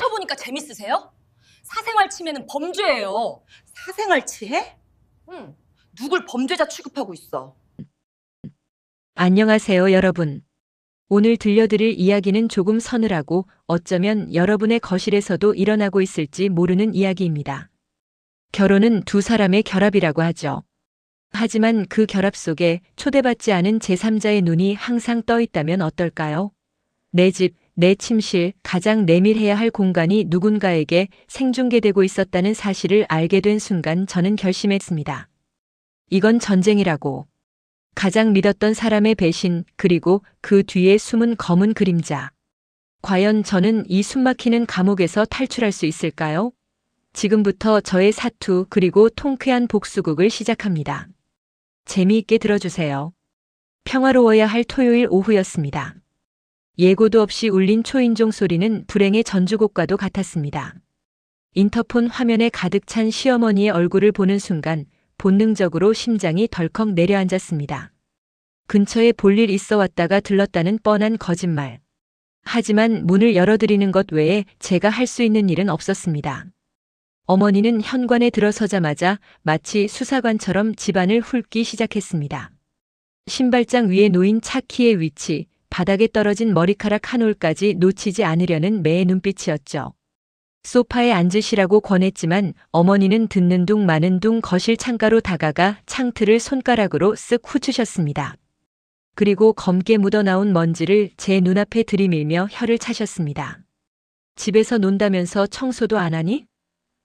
닥쳐보니까 재밌으세요? 사생활 침해는 범죄예요. 사생활 치해? 응. 누굴 범죄자 취급하고 있어? 안녕하세요, 여러분. 오늘 들려드릴 이야기는 조금 서늘하고 어쩌면 여러분의 거실에서도 일어나고 있을지 모르는 이야기입니다. 결혼은 두 사람의 결합이라고 하죠. 하지만 그 결합 속에 초대받지 않은 제3자의 눈이 항상 떠 있다면 어떨까요? 내 집, 내 침실, 가장 내밀해야 할 공간이 누군가에게 생중계되고 있었다는 사실을 알게 된 순간 저는 결심했습니다. 이건 전쟁이라고. 가장 믿었던 사람의 배신, 그리고 그 뒤에 숨은 검은 그림자. 과연 저는 이 숨막히는 감옥에서 탈출할 수 있을까요? 지금부터 저의 사투 그리고 통쾌한 복수극을 시작합니다. 재미있게 들어주세요. 평화로워야 할 토요일 오후였습니다. 예고도 없이 울린 초인종 소리는 불행의 전주곡과도 같았습니다. 인터폰 화면에 가득 찬 시어머니의 얼굴을 보는 순간 본능적으로 심장이 덜컥 내려앉았습니다. 근처에 볼일 있어 왔다가 들렀다는 뻔한 거짓말. 하지만 문을 열어드리는 것 외에 제가 할 수 있는 일은 없었습니다. 어머니는 현관에 들어서자마자 마치 수사관처럼 집안을 훑기 시작했습니다. 신발장 위에 놓인 차키의 위치, 바닥에 떨어진 머리카락 한 올까지 놓치지 않으려는 매의 눈빛이었죠. 소파에 앉으시라고 권했지만 어머니는 듣는 둥 마는 둥 거실 창가로 다가가 창틀을 손가락으로 쓱 후추셨습니다. 그리고 검게 묻어나온 먼지를 제 눈앞에 들이밀며 혀를 차셨습니다. 집에서 논다면서 청소도 안 하니?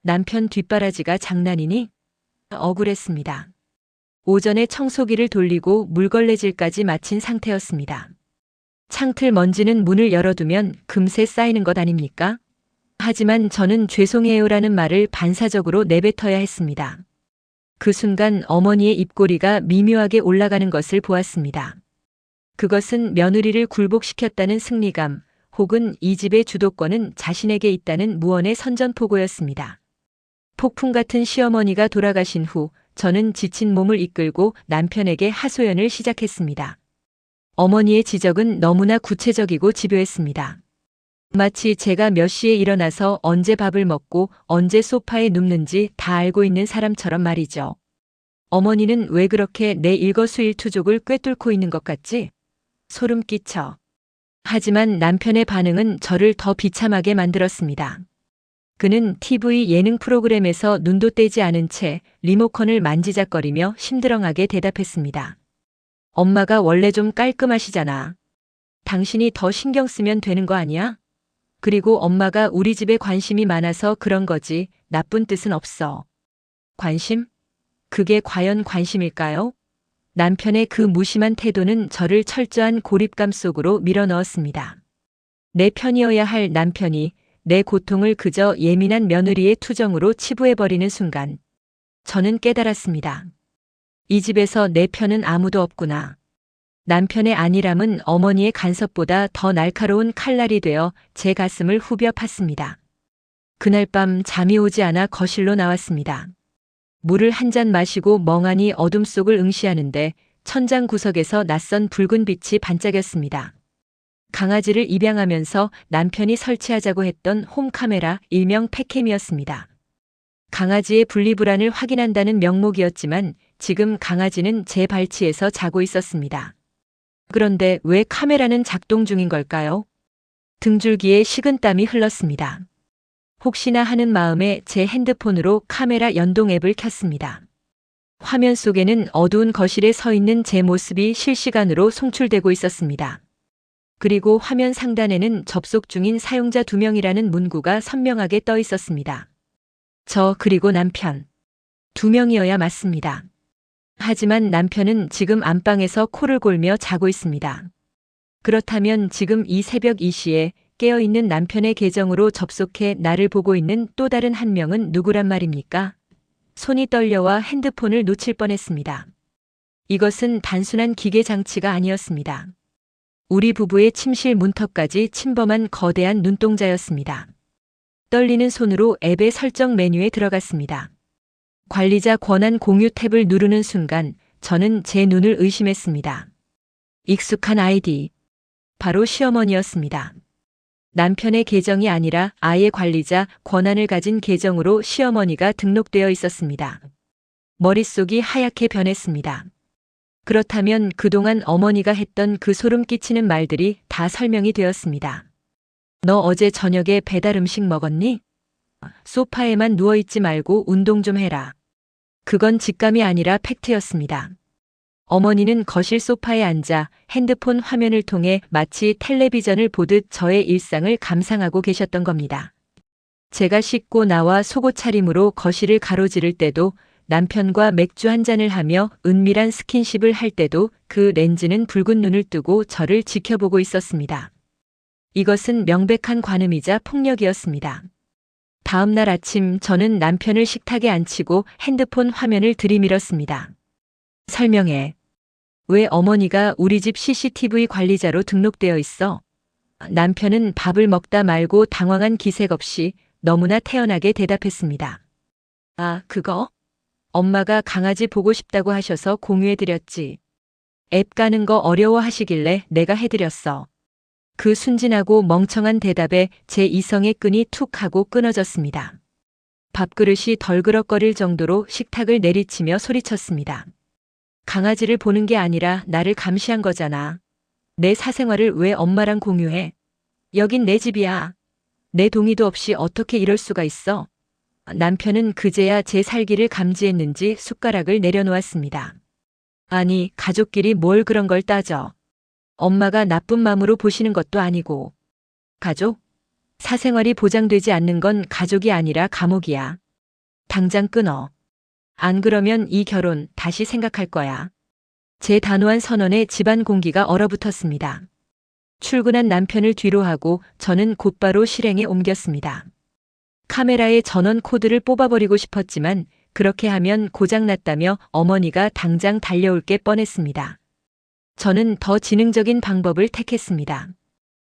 남편 뒷바라지가 장난이니? 억울했습니다. 오전에 청소기를 돌리고 물걸레질까지 마친 상태였습니다. 창틀 먼지는 문을 열어두면 금세 쌓이는 것 아닙니까? 하지만 저는 죄송해요라는 말을 반사적으로 내뱉어야 했습니다. 그 순간 어머니의 입꼬리가 미묘하게 올라가는 것을 보았습니다. 그것은 며느리를 굴복시켰다는 승리감 혹은 이 집의 주도권은 자신에게 있다는 무언의 선전포고였습니다. 폭풍 같은 시어머니가 돌아가신 후 저는 지친 몸을 이끌고 남편에게 하소연을 시작했습니다. 어머니의 지적은 너무나 구체적이고 집요했습니다. 마치 제가 몇 시에 일어나서 언제 밥을 먹고 언제 소파에 눕는지 다 알고 있는 사람처럼 말이죠. 어머니는 왜 그렇게 내 일거수일투족을 꿰뚫고 있는 것 같지? 소름 끼쳐. 하지만 남편의 반응은 저를 더 비참하게 만들었습니다. 그는 TV 예능 프로그램에서 눈도 떼지 않은 채 리모컨을 만지작거리며 심드렁하게 대답했습니다. 엄마가 원래 좀 깔끔하시잖아. 당신이 더 신경 쓰면 되는 거 아니야? 그리고 엄마가 우리 집에 관심이 많아서 그런 거지 나쁜 뜻은 없어. 관심? 그게 과연 관심일까요? 남편의 그 무심한 태도는 저를 철저한 고립감 속으로 밀어넣었습니다. 내 편이어야 할 남편이 내 고통을 그저 예민한 며느리의 투정으로 치부해버리는 순간 저는 깨달았습니다. 이 집에서 내 편은 아무도 없구나. 남편의 안일함은 어머니의 간섭보다 더 날카로운 칼날이 되어 제 가슴을 후벼 팠습니다. 그날 밤 잠이 오지 않아 거실로 나왔습니다. 물을 한 잔 마시고 멍하니 어둠 속을 응시하는데 천장 구석에서 낯선 붉은 빛이 반짝였습니다. 강아지를 입양하면서 남편이 설치하자고 했던 홈카메라 일명 팩캠이었습니다. 강아지의 분리불안을 확인한다는 명목이었지만 지금 강아지는 제 발치에서 자고 있었습니다. 그런데 왜 카메라는 작동 중인 걸까요? 등줄기에 식은땀이 흘렀습니다. 혹시나 하는 마음에 제 핸드폰으로 카메라 연동 앱을 켰습니다. 화면 속에는 어두운 거실에 서 있는 제 모습이 실시간으로 송출되고 있었습니다. 그리고 화면 상단에는 접속 중인 사용자 두 명이라는 문구가 선명하게 떠 있었습니다. 저 그리고 남편. 두 명이어야 맞습니다. 하지만 남편은 지금 안방에서 코를 골며 자고 있습니다. 그렇다면 지금 이 새벽 2시에 깨어있는 남편의 계정으로 접속해 나를 보고 있는 또 다른 한 명은 누구란 말입니까? 손이 떨려와 핸드폰을 놓칠 뻔했습니다. 이것은 단순한 기계 장치가 아니었습니다. 우리 부부의 침실 문턱까지 침범한 거대한 눈동자였습니다. 떨리는 손으로 앱의 설정 메뉴에 들어갔습니다. 관리자 권한 공유 탭을 누르는 순간 저는 제 눈을 의심했습니다. 익숙한 아이디. 바로 시어머니였습니다. 남편의 계정이 아니라 아예 관리자 권한을 가진 계정으로 시어머니가 등록되어 있었습니다. 머릿속이 하얗게 변했습니다. 그렇다면 그동안 어머니가 했던 그 소름 끼치는 말들이 다 설명이 되었습니다. 너 어제 저녁에 배달 음식 먹었니? 소파에만 누워있지 말고 운동 좀 해라. 그건 직감이 아니라 팩트였습니다. 어머니는 거실 소파에 앉아 핸드폰 화면을 통해 마치 텔레비전을 보듯 저의 일상을 감상하고 계셨던 겁니다. 제가 씻고 나와 속옷 차림으로 거실을 가로지를 때도 남편과 맥주 한 잔을 하며 은밀한 스킨십을 할 때도 그 렌즈는 붉은 눈을 뜨고 저를 지켜보고 있었습니다. 이것은 명백한 관음이자 폭력이었습니다. 다음 날 아침 저는 남편을 식탁에 앉히고 핸드폰 화면을 들이밀었습니다. 설명해. 왜 어머니가 우리 집 CCTV 관리자로 등록되어 있어? 남편은 밥을 먹다 말고 당황한 기색 없이 너무나 태연하게 대답했습니다. 아, 그거? 엄마가 강아지 보고 싶다고 하셔서 공유해드렸지. 앱 가는 거 어려워 하시길래 내가 해드렸어. 그 순진하고 멍청한 대답에 제 이성의 끈이 툭 하고 끊어졌습니다. 밥그릇이 덜그럭거릴 정도로 식탁을 내리치며 소리쳤습니다. 강아지를 보는 게 아니라 나를 감시한 거잖아. 내 사생활을 왜 엄마랑 공유해? 여긴 내 집이야. 내 동의도 없이 어떻게 이럴 수가 있어? 남편은 그제야 제 살기를 감지했는지 숟가락을 내려놓았습니다. 아니, 가족끼리 뭘 그런 걸 따져. 엄마가 나쁜 마음으로 보시는 것도 아니고. 가족? 사생활이 보장되지 않는 건 가족이 아니라 감옥이야. 당장 끊어. 안 그러면 이 결혼 다시 생각할 거야. 제 단호한 선언에 집안 공기가 얼어붙었습니다. 출근한 남편을 뒤로 하고 저는 곧바로 실행에 옮겼습니다. 카메라의 전원 코드를 뽑아버리고 싶었지만 그렇게 하면 고장났다며 어머니가 당장 달려올 게 뻔했습니다. 저는 더 지능적인 방법을 택했습니다.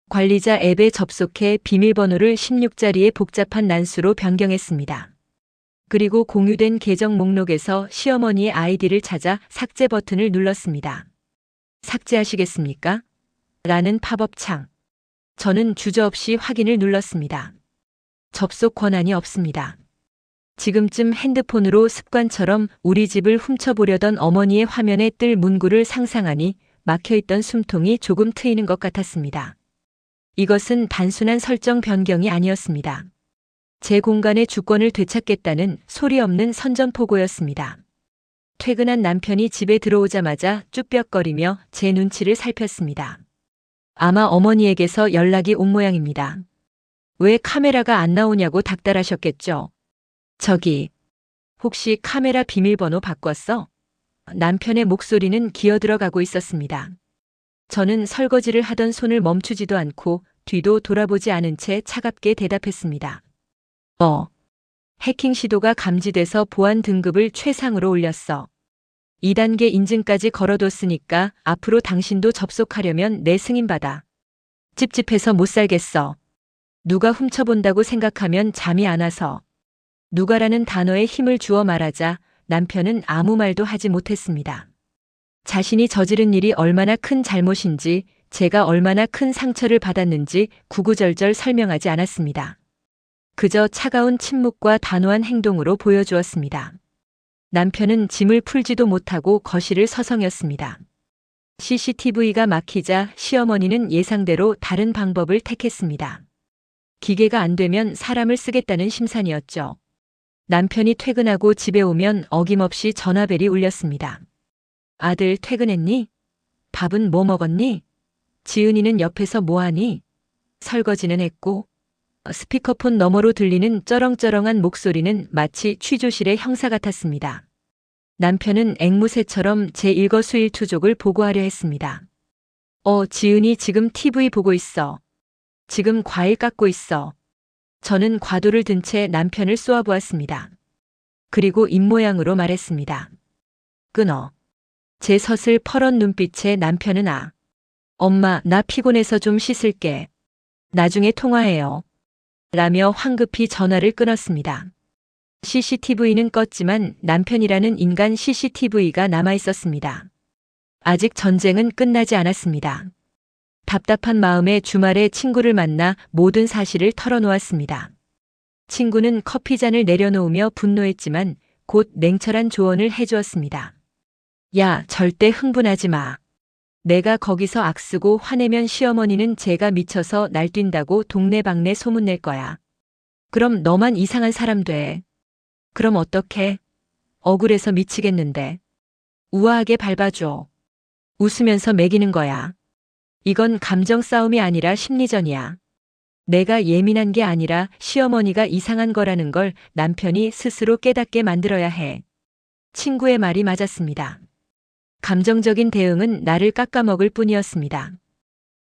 관리자 앱에 접속해 비밀번호를 16자리의 복잡한 난수로 변경했습니다. 그리고 공유된 계정 목록에서 시어머니의 아이디를 찾아 삭제 버튼을 눌렀습니다. 삭제하시겠습니까? 라는 팝업 창. 저는 주저없이 확인을 눌렀습니다. 접속 권한이 없습니다. 지금쯤 핸드폰으로 습관처럼 우리 집을 훔쳐보려던 어머니의 화면에 뜰 문구를 상상하니 막혀있던 숨통이 조금 트이는 것 같았습니다. 이것은 단순한 설정 변경이 아니었습니다. 제 공간의 주권을 되찾겠다는 소리 없는 선전포고였습니다. 퇴근한 남편이 집에 들어오자마자 쭈뼛거리며 제 눈치를 살폈습니다. 아마 어머니에게서 연락이 온 모양입니다. 왜 카메라가 안 나오냐고 닥달하셨겠죠. 저기, 혹시 카메라 비밀번호 바꿨어? 남편의 목소리는 기어들어가고 있었습니다. 저는 설거지를 하던 손을 멈추지도 않고 뒤도 돌아보지 않은 채 차갑게 대답했습니다. 어. 해킹 시도가 감지돼서 보안 등급을 최상으로 올렸어. 2단계 인증까지 걸어뒀으니까 앞으로 당신도 접속하려면 내 승인받아. 찝찝해서 못 살겠어. 누가 훔쳐본다고 생각하면 잠이 안 와서. 누가라는 단어에 힘을 주어 말하자 남편은 아무 말도 하지 못했습니다. 자신이 저지른 일이 얼마나 큰 잘못인지 제가 얼마나 큰 상처를 받았는지 구구절절 설명하지 않았습니다. 그저 차가운 침묵과 단호한 행동으로 보여주었습니다. 남편은 짐을 풀지도 못하고 거실을 서성였습니다. CCTV가 막히자 시어머니는 예상대로 다른 방법을 택했습니다. 기계가 안 되면 사람을 쓰겠다는 심산이었죠. 남편이 퇴근하고 집에 오면 어김없이 전화벨이 울렸습니다. 아들 퇴근했니? 밥은 뭐 먹었니? 지은이는 옆에서 뭐하니? 설거지는 했고 스피커폰 너머로 들리는 쩌렁쩌렁한 목소리는 마치 취조실의 형사 같았습니다. 남편은 앵무새처럼 제 일거수일투족을 보고하려 했습니다. 어, 지은이 지금 TV 보고 있어. 지금 과일 깎고 있어. 저는 과도를 든 채 남편을 쏘아보았습니다. 그리고 입모양으로 말했습니다. 끊어. 제 서슬 퍼런 눈빛에 남편은 아. 엄마, 나 피곤해서 좀 씻을게. 나중에 통화해요. 라며 황급히 전화를 끊었습니다. CCTV는 껐지만 남편이라는 인간 CCTV가 남아 있었습니다. 아직 전쟁은 끝나지 않았습니다. 답답한 마음에 주말에 친구를 만나 모든 사실을 털어놓았습니다. 친구는 커피잔을 내려놓으며 분노했지만 곧 냉철한 조언을 해주었습니다. 야, 절대 흥분하지 마. 내가 거기서 악쓰고 화내면 시어머니는 제가 미쳐서 날뛴다고 동네방네 소문낼 거야. 그럼 너만 이상한 사람 돼. 그럼 어떡해? 억울해서 미치겠는데. 우아하게 밟아줘. 웃으면서 매기는 거야. 이건 감정 싸움이 아니라 심리전이야. 내가 예민한 게 아니라 시어머니가 이상한 거라는 걸 남편이 스스로 깨닫게 만들어야 해. 친구의 말이 맞았습니다. 감정적인 대응은 나를 깎아먹을 뿐이었습니다.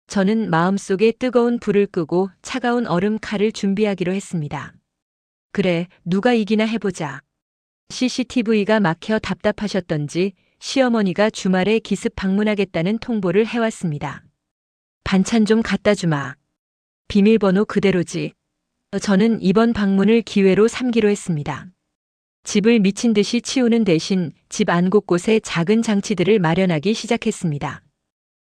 저는 마음속에 뜨거운 불을 끄고 차가운 얼음 칼을 준비하기로 했습니다. 그래, 누가 이기나 해보자. CCTV가 막혀 답답하셨던지 시어머니가 주말에 기습 방문하겠다는 통보를 해왔습니다. 반찬 좀 갖다 주마. 비밀번호 그대로지. 저는 이번 방문을 기회로 삼기로 했습니다. 집을 미친 듯이 치우는 대신 집 안 곳곳에 작은 장치들을 마련하기 시작했습니다.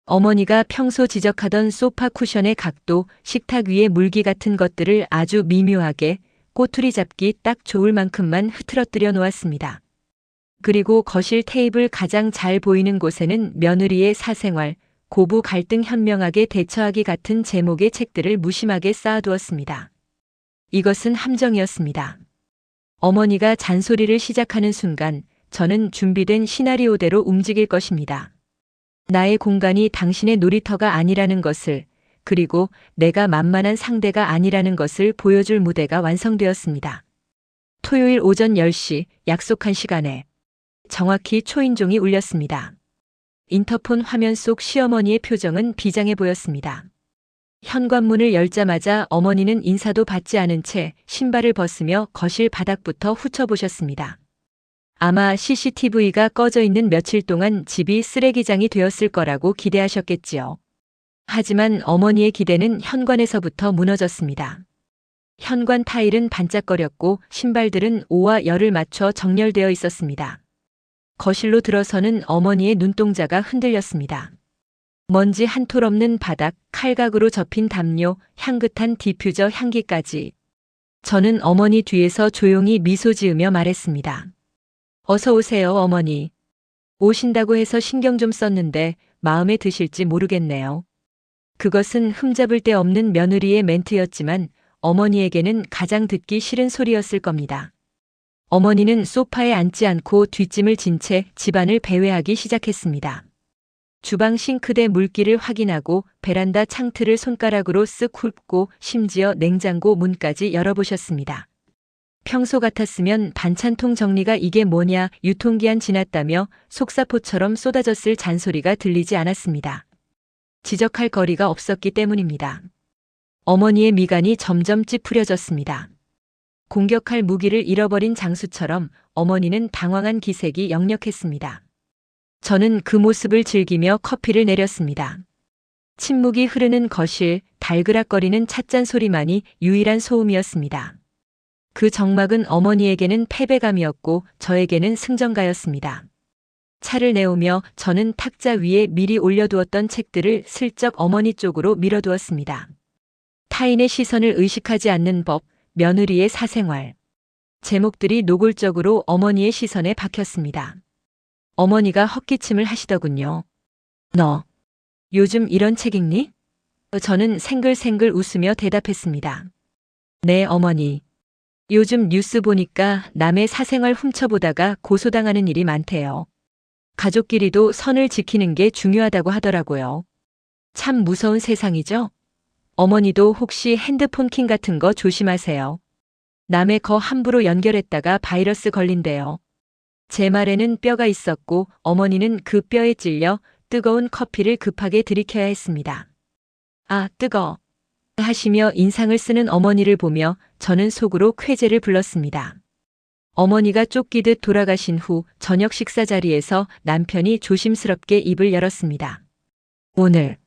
어머니가 평소 지적하던 소파 쿠션의 각도, 식탁 위의 물기 같은 것들을 아주 미묘하게 꼬투리 잡기 딱 좋을 만큼만 흐트러뜨려 놓았습니다. 그리고 거실 테이블 가장 잘 보이는 곳에는 며느리의 사생활, 고부 갈등 현명하게 대처하기 같은 제목의 책들을 무심하게 쌓아두었습니다. 이것은 함정이었습니다. 어머니가 잔소리를 시작하는 순간 저는 준비된 시나리오대로 움직일 것입니다. 나의 공간이 당신의 놀이터가 아니라는 것을, 그리고 내가 만만한 상대가 아니라는 것을 보여줄 무대가 완성되었습니다. 토요일 오전 10시 약속한 시간에 정확히 초인종이 울렸습니다. 인터폰 화면 속 시어머니의 표정은 비장해 보였습니다. 현관문을 열자마자 어머니는 인사도 받지 않은 채 신발을 벗으며 거실 바닥부터 훑어보셨습니다. 아마 CCTV가 꺼져 있는 며칠 동안 집이 쓰레기장이 되었을 거라고 기대하셨겠지요. 하지만 어머니의 기대는 현관에서부터 무너졌습니다. 현관 타일은 반짝거렸고 신발들은 오와 열을 맞춰 정렬되어 있었습니다. 거실로 들어서는 어머니의 눈동자가 흔들렸습니다. 먼지 한 톨 없는 바닥, 칼각으로 접힌 담요, 향긋한 디퓨저 향기까지. 저는 어머니 뒤에서 조용히 미소 지으며 말했습니다. 어서 오세요, 어머니. 오신다고 해서 신경 좀 썼는데 마음에 드실지 모르겠네요. 그것은 흠잡을 데 없는 며느리의 멘트였지만 어머니에게는 가장 듣기 싫은 소리였을 겁니다. 어머니는 소파에 앉지 않고 뒷짐을 진 채 집안을 배회하기 시작했습니다. 주방 싱크대 물기를 확인하고 베란다 창틀을 손가락으로 쓱 훑고 심지어 냉장고 문까지 열어보셨습니다. 평소 같았으면 반찬통 정리가 이게 뭐냐 유통기한 지났다며 속사포처럼 쏟아졌을 잔소리가 들리지 않았습니다. 지적할 거리가 없었기 때문입니다. 어머니의 미간이 점점 찌푸려졌습니다. 공격할 무기를 잃어버린 장수처럼 어머니는 당황한 기색이 역력했습니다. 저는 그 모습을 즐기며 커피를 내렸습니다. 침묵이 흐르는 거실, 달그락거리는 찻잔 소리만이 유일한 소음이었습니다. 그 정막은 어머니에게는 패배감이었고 저에게는 승전가였습니다. 차를 내오며 저는 탁자 위에 미리 올려두었던 책들을 슬쩍 어머니 쪽으로 밀어두었습니다. 타인의 시선을 의식하지 않는 법, 며느리의 사생활. 제목들이 노골적으로 어머니의 시선에 박혔습니다. 어머니가 헛기침을 하시더군요. 너, 요즘 이런 책 읽니? 저는 생글생글 웃으며 대답했습니다. 네, 어머니. 요즘 뉴스 보니까 남의 사생활 훔쳐보다가 고소당하는 일이 많대요. 가족끼리도 선을 지키는 게 중요하다고 하더라고요. 참 무서운 세상이죠? 어머니도 혹시 핸드폰 킹 같은 거 조심하세요. 남의 거 함부로 연결했다가 바이러스 걸린대요. 제 말에는 뼈가 있었고 어머니는 그 뼈에 찔려 뜨거운 커피를 급하게 들이켜야 했습니다. 아, 뜨거. 하시며 인상을 쓰는 어머니를 보며 저는 속으로 쾌재를 불렀습니다. 어머니가 쫓기듯 돌아가신 후 저녁 식사 자리에서 남편이 조심스럽게 입을 열었습니다. 오늘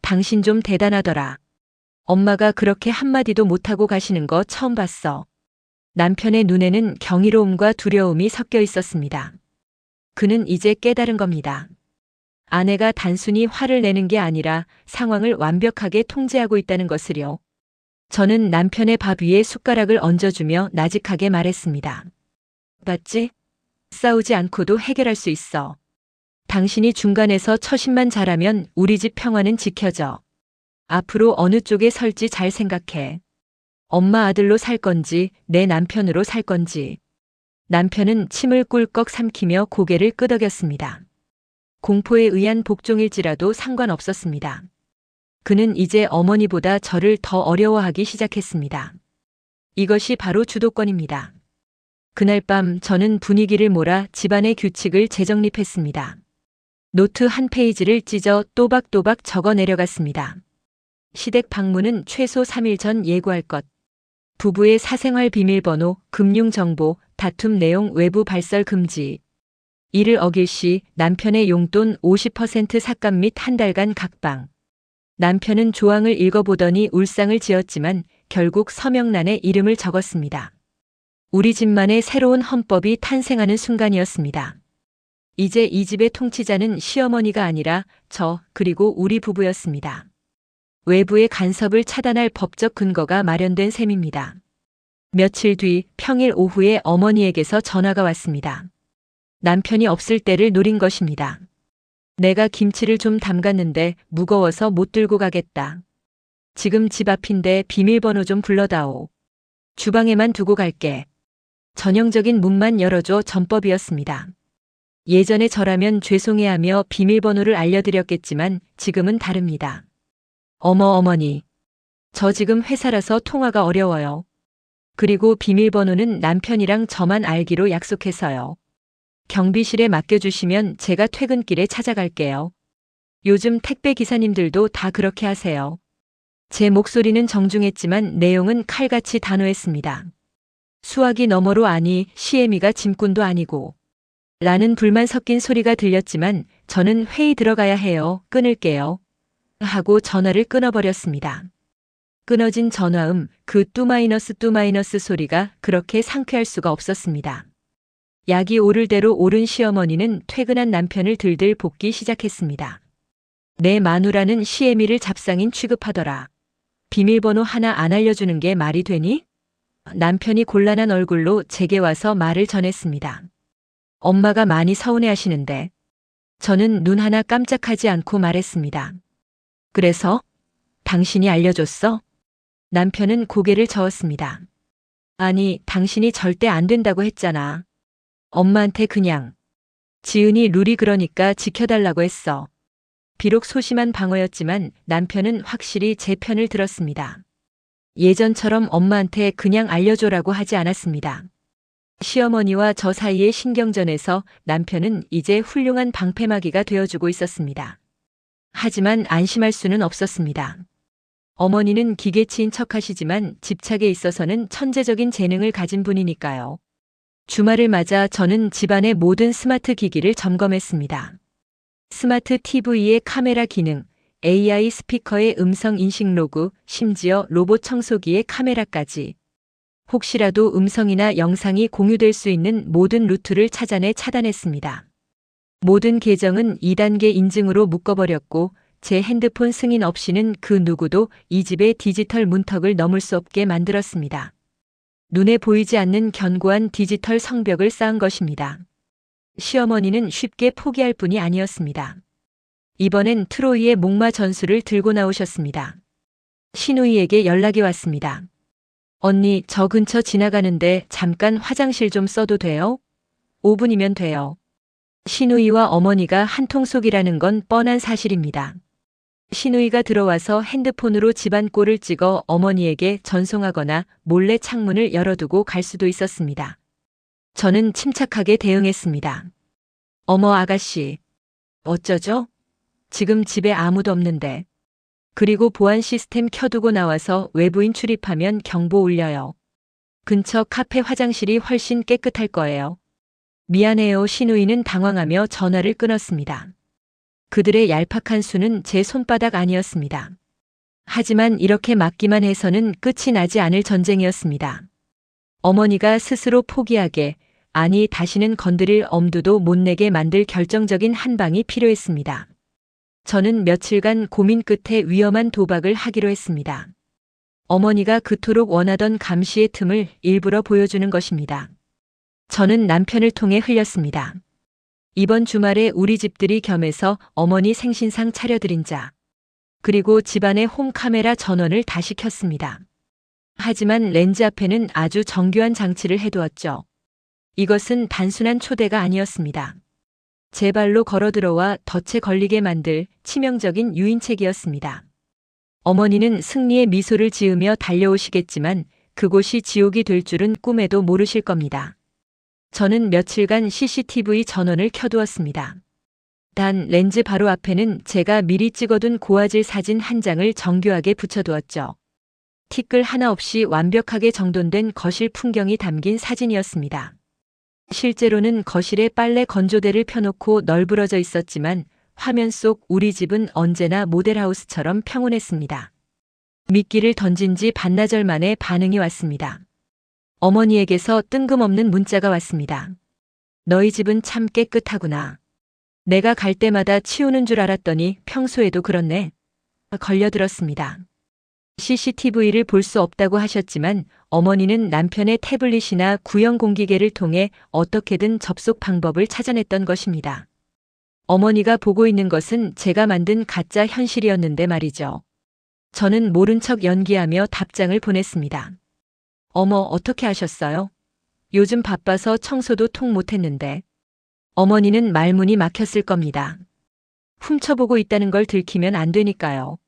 당신 좀 대단하더라. 엄마가 그렇게 한마디도 못하고 가시는 거 처음 봤어. 남편의 눈에는 경이로움과 두려움이 섞여 있었습니다. 그는 이제 깨달은 겁니다. 아내가 단순히 화를 내는 게 아니라 상황을 완벽하게 통제하고 있다는 것을요. 저는 남편의 밥 위에 숟가락을 얹어주며 나직하게 말했습니다. 봤지? 싸우지 않고도 해결할 수 있어. 당신이 중간에서 처신만 잘하면 우리 집 평화는 지켜져. 앞으로 어느 쪽에 설지 잘 생각해. 엄마 아들로 살 건지 내 남편으로 살 건지. 남편은 침을 꿀꺽 삼키며 고개를 끄덕였습니다. 공포에 의한 복종일지라도 상관없었습니다. 그는 이제 어머니보다 저를 더 어려워하기 시작했습니다. 이것이 바로 주도권입니다. 그날 밤 저는 분위기를 몰아 집안의 규칙을 재정립했습니다. 노트 한 페이지를 찢어 또박또박 적어 내려갔습니다. 시댁 방문은 최소 3일 전 예고할 것. 부부의 사생활 비밀번호, 금융정보, 다툼 내용 외부 발설 금지. 이를 어길 시 남편의 용돈 50% 삭감 및 한 달간 각방. 남편은 조항을 읽어보더니 울상을 지었지만 결국 서명란에 이름을 적었습니다. 우리 집만의 새로운 헌법이 탄생하는 순간이었습니다. 이제 이 집의 통치자는 시어머니가 아니라 저 그리고 우리 부부였습니다. 외부의 간섭을 차단할 법적 근거가 마련된 셈입니다. 며칠 뒤 평일 오후에 어머니에게서 전화가 왔습니다. 남편이 없을 때를 노린 것입니다. 내가 김치를 좀 담갔는데 무거워서 못 들고 가겠다. 지금 집 앞인데 비밀번호 좀 불러다오. 주방에만 두고 갈게. 전형적인 문만 열어줘 전법이었습니다. 예전에 저라면 죄송해하며 비밀번호를 알려드렸겠지만 지금은 다릅니다. 어머 어머니. 저 지금 회사라서 통화가 어려워요. 그리고 비밀번호는 남편이랑 저만 알기로 약속해서요. 경비실에 맡겨주시면 제가 퇴근길에 찾아갈게요. 요즘 택배 기사님들도 다 그렇게 하세요. 제 목소리는 정중했지만 내용은 칼같이 단호했습니다. 수화기 너머로 아니 시애미가 짐꾼도 아니고 라는 불만 섞인 소리가 들렸지만 저는 회의 들어가야 해요. 끊을게요. 하고 전화를 끊어버렸습니다. 끊어진 전화음 그 뚜마이너스 뚜마이너스 소리가 그렇게 상쾌할 수가 없었습니다. 약이 오를 대로 오른 시어머니는 퇴근한 남편을 들들 볶기 시작했습니다. 내 마누라는 시애미를 잡상인 취급하더라. 비밀번호 하나 안 알려주는 게 말이 되니? 남편이 곤란한 얼굴로 제게 와서 말을 전했습니다. 엄마가 많이 서운해 하시는데. 저는 눈 하나 깜짝하지 않고 말했습니다. 그래서? 당신이 알려줬어? 남편은 고개를 저었습니다. 아니, 당신이 절대 안 된다고 했잖아. 엄마한테 그냥. 지은이 룰이 그러니까 지켜달라고 했어. 비록 소심한 방어였지만 남편은 확실히 제 편을 들었습니다. 예전처럼 엄마한테 그냥 알려줘라고 하지 않았습니다. 시어머니와 저 사이의 신경전에서 남편은 이제 훌륭한 방패막이가 되어주고 있었습니다. 하지만 안심할 수는 없었습니다. 어머니는 기계치인 척 하시지만 집착에 있어서는 천재적인 재능을 가진 분이니까요. 주말을 맞아 저는 집안의 모든 스마트 기기를 점검했습니다. 스마트 TV의 카메라 기능, AI 스피커의 음성 인식 로그, 심지어 로봇 청소기의 카메라까지. 혹시라도 음성이나 영상이 공유될 수 있는 모든 루트를 찾아내 차단했습니다. 모든 계정은 2단계 인증으로 묶어버렸고 제 핸드폰 승인 없이는 그 누구도 이 집의 디지털 문턱을 넘을 수 없게 만들었습니다. 눈에 보이지 않는 견고한 디지털 성벽을 쌓은 것입니다. 시어머니는 쉽게 포기할 뿐이 아니었습니다. 이번엔 트로이의 목마 전술을 들고 나오셨습니다. 신우이에게 연락이 왔습니다. 언니, 저 근처 지나가는데 잠깐 화장실 좀 써도 돼요? 5분이면 돼요. 신우이와 어머니가 한통속이라는 건 뻔한 사실입니다. 신우이가 들어와서 핸드폰으로 집안 꼴을 찍어 어머니에게 전송하거나 몰래 창문을 열어두고 갈 수도 있었습니다. 저는 침착하게 대응했습니다. 어머 아가씨. 어쩌죠? 지금 집에 아무도 없는데. 그리고 보안 시스템 켜두고 나와서 외부인 출입하면 경보 울려요. 근처 카페 화장실이 훨씬 깨끗할 거예요. 미안해요 신우이는 당황하며 전화를 끊었습니다. 그들의 얄팍한 수는 제 손바닥 아니었습니다. 하지만 이렇게 막기만 해서는 끝이 나지 않을 전쟁이었습니다. 어머니가 스스로 포기하게, 아니 다시는 건드릴 엄두도 못 내게 만들 결정적인 한 방이 필요했습니다. 저는 며칠간 고민 끝에 위험한 도박을 하기로 했습니다. 어머니가 그토록 원하던 감시의 틈을 일부러 보여주는 것입니다. 저는 남편을 통해 흘렸습니다. 이번 주말에 우리 집들이 겸해서 어머니 생신상 차려드린 자. 그리고 집안의 홈카메라 전원을 다시 켰습니다. 하지만 렌즈 앞에는 아주 정교한 장치를 해두었죠. 이것은 단순한 초대가 아니었습니다. 제 발로 걸어 들어와 덫에 걸리게 만들 치명적인 유인책이었습니다. 어머니는 승리의 미소를 지으며 달려오시겠지만 그곳이 지옥이 될 줄은 꿈에도 모르실 겁니다. 저는 며칠간 CCTV 전원을 켜두었습니다. 단 렌즈 바로 앞에는 제가 미리 찍어둔 고화질 사진 한 장을 정교하게 붙여두었죠. 티끌 하나 없이 완벽하게 정돈된 거실 풍경이 담긴 사진이었습니다. 실제로는 거실에 빨래 건조대를 펴놓고 널브러져 있었지만 화면 속 우리 집은 언제나 모델하우스처럼 평온했습니다. 미끼를 던진 지 반나절 만에 반응이 왔습니다. 어머니에게서 뜬금없는 문자가 왔습니다. 너희 집은 참 깨끗하구나. 내가 갈 때마다 치우는 줄 알았더니 평소에도 그렇네. 걸려들었습니다. CCTV를 볼 수 없다고 하셨지만 어머니는 남편의 태블릿이나 구형 공기계를 통해 어떻게든 접속 방법을 찾아냈던 것입니다. 어머니가 보고 있는 것은 제가 만든 가짜 현실이었는데 말이죠. 저는 모른 척 연기하며 답장을 보냈습니다. 어머, 어떻게 하셨어요? 요즘 바빠서 청소도 통 못했는데. 어머니는 말문이 막혔을 겁니다. 훔쳐보고 있다는 걸 들키면 안 되니까요.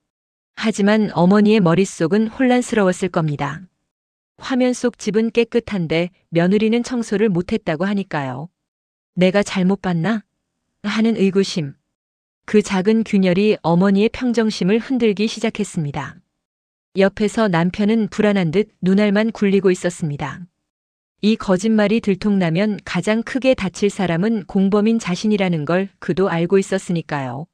하지만 어머니의 머릿속은 혼란스러웠을 겁니다. 화면 속 집은 깨끗한데 며느리는 청소를 못했다고 하니까요. 내가 잘못 봤나? 하는 의구심. 그 작은 균열이 어머니의 평정심을 흔들기 시작했습니다. 옆에서 남편은 불안한 듯 눈알만 굴리고 있었습니다. 이 거짓말이 들통나면 가장 크게 다칠 사람은 공범인 자신이라는 걸 그도 알고 있었으니까요.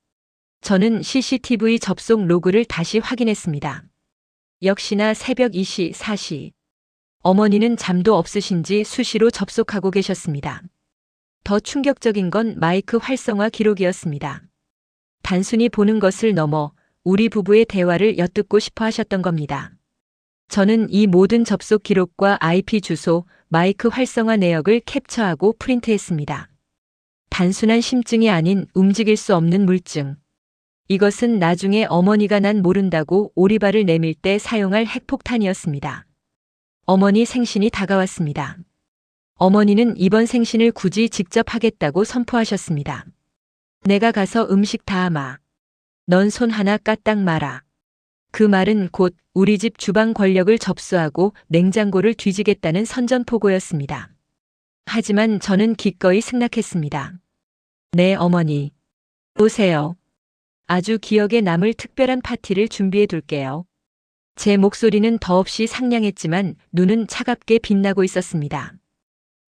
저는 CCTV 접속 로그를 다시 확인했습니다. 역시나 새벽 2시, 4시. 어머니는 잠도 없으신지 수시로 접속하고 계셨습니다. 더 충격적인 건 마이크 활성화 기록이었습니다. 단순히 보는 것을 넘어 우리 부부의 대화를 엿듣고 싶어 하셨던 겁니다. 저는 이 모든 접속 기록과 IP 주소, 마이크 활성화 내역을 캡처하고 프린트했습니다. 단순한 심증이 아닌 움직일 수 없는 물증. 이것은 나중에 어머니가 난 모른다고 오리발을 내밀 때 사용할 핵폭탄이었습니다. 어머니 생신이 다가왔습니다. 어머니는 이번 생신을 굳이 직접 하겠다고 선포하셨습니다. 내가 가서 음식 다 하마. 넌 손 하나 까딱 마라. 그 말은 곧 우리 집 주방 권력을 접수하고 냉장고를 뒤지겠다는 선전포고였습니다. 하지만 저는 기꺼이 승낙했습니다. 네, 어머니. 오세요. 아주 기억에 남을 특별한 파티를 준비해 둘게요. 제 목소리는 더없이 상냥했지만 눈은 차갑게 빛나고 있었습니다.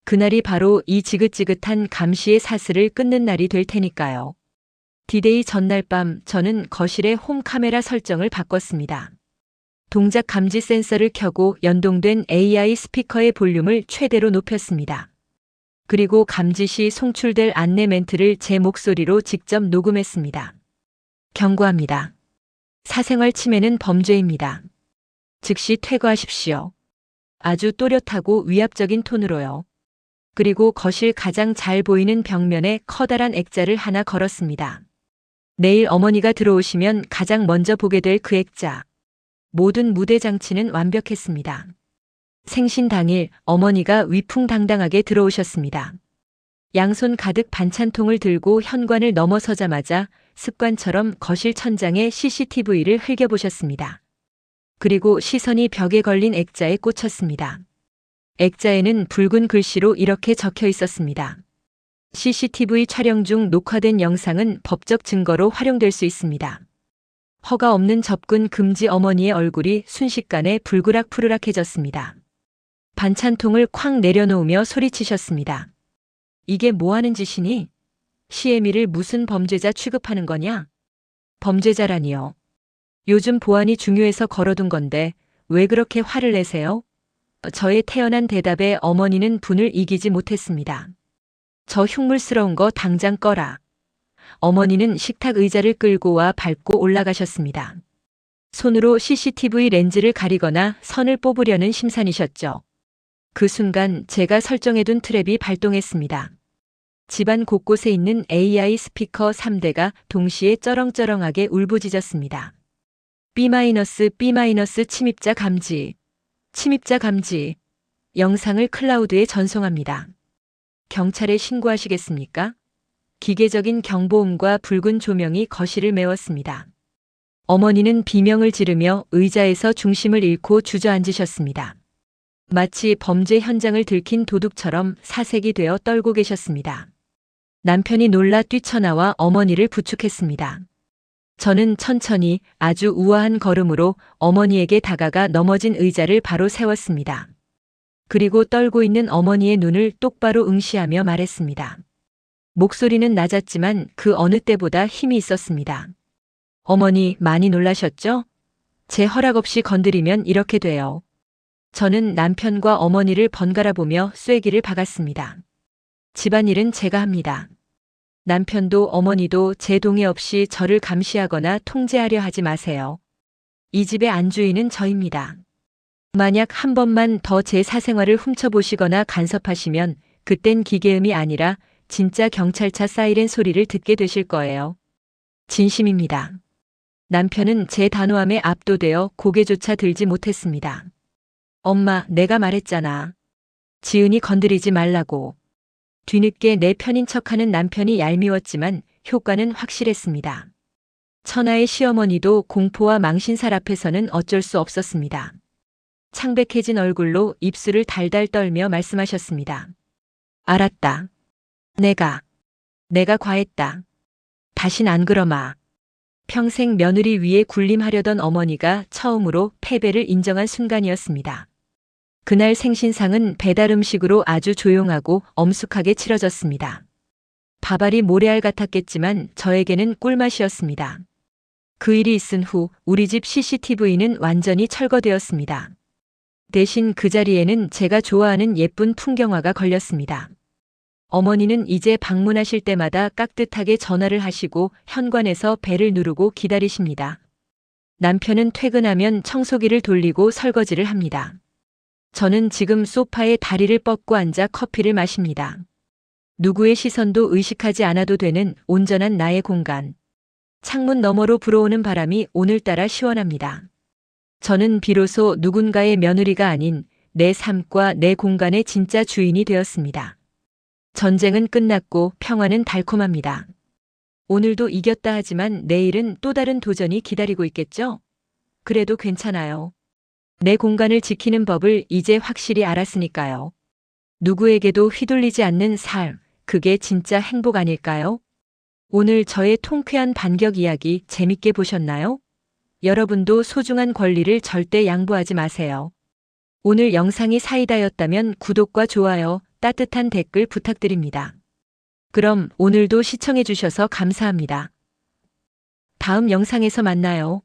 그날이 바로 이 지긋지긋한 감시의 사슬을 끊는 날이 될 테니까요. 디데이 전날 밤 저는 거실의 홈 카메라 설정을 바꿨습니다. 동작 감지 센서를 켜고 연동된 AI 스피커의 볼륨을 최대로 높였습니다. 그리고 감지 시 송출될 안내 멘트를 제 목소리로 직접 녹음했습니다. 경고합니다. 사생활 침해는 범죄입니다. 즉시 퇴거하십시오. 아주 또렷하고 위압적인 톤으로요. 그리고 거실 가장 잘 보이는 벽면에 커다란 액자를 하나 걸었습니다. 내일 어머니가 들어오시면 가장 먼저 보게 될 그 액자. 모든 무대 장치는 완벽했습니다. 생신 당일 어머니가 위풍당당하게 들어오셨습니다. 양손 가득 반찬통을 들고 현관을 넘어서자마자 습관처럼 거실 천장에 CCTV를 흘겨보셨습니다. 그리고 시선이 벽에 걸린 액자에 꽂혔습니다. 액자에는 붉은 글씨로 이렇게 적혀 있었습니다. CCTV 촬영 중 녹화된 영상은 법적 증거로 활용될 수 있습니다. 허가 없는 접근 금지 어머니의 얼굴이 순식간에 불그락푸르락해졌습니다. 반찬통을 쾅 내려놓으며 소리치셨습니다. 이게 뭐 하는 짓이니? 시애미를 무슨 범죄자 취급하는 거냐? 범죄자라니요. 요즘 보안이 중요해서 걸어둔 건데 왜 그렇게 화를 내세요? 저의 태연한 대답에 어머니는 분을 이기지 못했습니다. 저 흉물스러운 거 당장 꺼라. 어머니는 식탁 의자를 끌고 와 밟고 올라가셨습니다. 손으로 CCTV 렌즈를 가리거나 선을 뽑으려는 심산이셨죠. 그 순간 제가 설정해둔 트랩이 발동했습니다. 집안 곳곳에 있는 AI 스피커 3대가 동시에 쩌렁쩌렁하게 울부짖었습니다. B- B- 침입자 감지. 침입자 감지. 영상을 클라우드에 전송합니다. 경찰에 신고하시겠습니까? 기계적인 경보음과 붉은 조명이 거실을 메웠습니다. 어머니는 비명을 지르며 의자에서 중심을 잃고 주저앉으셨습니다. 마치 범죄 현장을 들킨 도둑처럼 사색이 되어 떨고 계셨습니다. 남편이 놀라 뛰쳐나와 어머니를 부축했습니다. 저는 천천히 아주 우아한 걸음으로 어머니에게 다가가 넘어진 의자를 바로 세웠습니다. 그리고 떨고 있는 어머니의 눈을 똑바로 응시하며 말했습니다. 목소리는 낮았지만 그 어느 때보다 힘이 있었습니다. 어머니 많이 놀라셨죠? 제 허락 없이 건드리면 이렇게 돼요. 저는 남편과 어머니를 번갈아 보며 쐐기를 박았습니다. 집안일은 제가 합니다. 남편도 어머니도 제 동의 없이 저를 감시하거나 통제하려 하지 마세요. 이 집의 안주인은 저입니다. 만약 한 번만 더 제 사생활을 훔쳐보시거나 간섭하시면 그땐 기계음이 아니라 진짜 경찰차 사이렌 소리를 듣게 되실 거예요. 진심입니다. 남편은 제 단호함에 압도되어 고개조차 들지 못했습니다. 엄마, 내가 말했잖아. 지은이 건드리지 말라고. 뒤늦게 내 편인 척하는 남편이 얄미웠지만 효과는 확실했습니다. 천하의 시어머니도 공포와 망신살 앞에서는 어쩔 수 없었습니다. 창백해진 얼굴로 입술을 달달 떨며 말씀하셨습니다. 알았다. 내가, 내가 과했다. 다신 안 그러마. 평생 며느리 위에 군림하려던 어머니가 처음으로 패배를 인정한 순간이었습니다. 그날 생신상은 배달 음식으로 아주 조용하고 엄숙하게 치러졌습니다. 밥알이 모래알 같았겠지만 저에게는 꿀맛이었습니다. 그 일이 있은 후 우리 집 CCTV는 완전히 철거되었습니다. 대신 그 자리에는 제가 좋아하는 예쁜 풍경화가 걸렸습니다. 어머니는 이제 방문하실 때마다 깍듯하게 전화를 하시고 현관에서 벨을 누르고 기다리십니다. 남편은 퇴근하면 청소기를 돌리고 설거지를 합니다. 저는 지금 소파에 다리를 뻗고 앉아 커피를 마십니다. 누구의 시선도 의식하지 않아도 되는 온전한 나의 공간. 창문 너머로 불어오는 바람이 오늘따라 시원합니다. 저는 비로소 누군가의 며느리가 아닌 내 삶과 내 공간의 진짜 주인이 되었습니다. 전쟁은 끝났고 평화는 달콤합니다. 오늘도 이겼다 하지만 내일은 또 다른 도전이 기다리고 있겠죠? 그래도 괜찮아요. 내 공간을 지키는 법을 이제 확실히 알았으니까요. 누구에게도 휘둘리지 않는 삶, 그게 진짜 행복 아닐까요? 오늘 저의 통쾌한 반격 이야기 재밌게 보셨나요? 여러분도 소중한 권리를 절대 양보하지 마세요. 오늘 영상이 사이다였다면 구독과 좋아요, 따뜻한 댓글 부탁드립니다. 그럼 오늘도 시청해주셔서 감사합니다. 다음 영상에서 만나요.